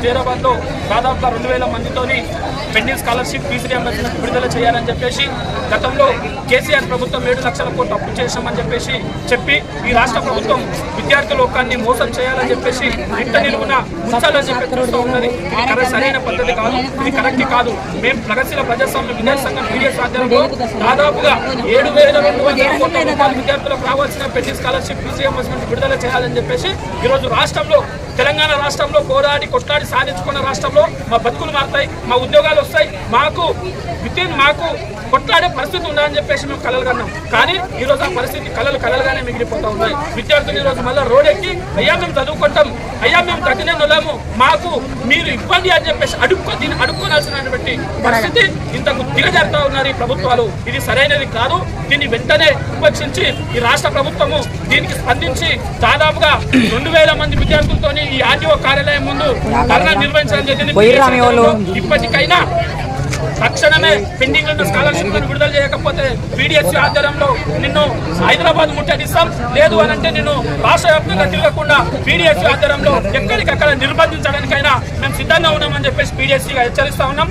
ఈరోజు లో దాదాపుగా రెండు వేల మందితోని పెండింగ్ స్కాలర్షిప్ ఫీజు రియంబర్స్మెంట్ విడుదల చేయాలని చెప్పేసి గతంలో కేసీఆర్ ప్రభుత్వం ఏడు లక్షల కోట్లు అప్పు చేశామని చెప్పేసి చెప్పి ఈ రాష్ట్ర ప్రభుత్వం విద్యార్థి లోకాన్ని మోసం చేయాలని చెప్పేసి ఇంత నిలువున ఉంచాలని చెప్పి చూస్తూ ఉన్నది. ఇది సరైన పద్ధతి కాదు. ఇది కరెక్ట్ కాదు. మేము ప్రగతిశీల ప్రజాస్వామ్య విద్యార్థి సంఘం పీడిఎస్ ఆధ్వర్యంలో దాదాపుగా ఏడు వేల రెండు వందల కోట్ల రూపాయలు విద్యార్థులకు రావాల్సిన పెండింగ్ స్కాలర్షిప్ ఫీజు రియంబర్స్మెంట్ విడుదల చేయాలని చెప్పేసి ఈరోజు రాష్ట్రంలో తెలంగాణ రాష్ట్రంలో పోరాడి కొట్లాడి సాధించుకున్న రాష్ట్రంలో మా బతుకులు మారుతాయి మా ఉద్యోగాలు వస్తాయి. మాకు విత్ మాకు కొట్లాడే పరిస్థితి ఉండాలని చెప్పేసి మేము కలలుగన్నాం. కానీ ఈ రోజు ఆ పరిస్థితి కళలు కలలుగానే మిగిలిపోతా ఉన్నాయి. విద్యార్థులు ఈ రోజు మళ్ళీ రోడ్ ఎక్కి అయ్యా మేము చదువుకుంటాం. అయ్యా మేము తగిన నొలము. మాకు మీరు ఇబ్బంది అని చెప్పేసి అడుక్కో దీన్ని అడుక్కోనాల్సినటువంటి పరిస్థితి ఇంతకు దిగజారుతా ఉన్నారు ఈ ప్రభుత్వాలు. ఇది సరైనది కాదు. దీన్ని వెంటనే విమర్శించి ఈ రాష్ట్ర ప్రభుత్వము దీనికి స్పందించి దాదాపుగా రెండు వేల మంది విద్యార్థులతోని ఈ ఆర్టీఓ కార్యాలయం ముందు ధర్నా? ఇప్పటికైనా తక్షణమే పెండింగ్ ఉన్న స్కాలర్షిప్ విడుదల చేయకపోతే పీడిఎస్సీ ఆధ్వర్యంలో నిన్ను హైదరాబాద్ ముట్టడిస్తాం లేదు అని అంటే నిన్ను రాష్ట్ర వ్యాప్తంగా తిరగకుండా పీడిఎస్సీ ఆధ్వర్యంలో ఎక్కడికక్కడ నిర్బంధించడానికైనా మేము సిద్ధంగా ఉన్నామని చెప్పేసి పీడిఎస్సీగా హెచ్చరిస్తా ఉన్నాం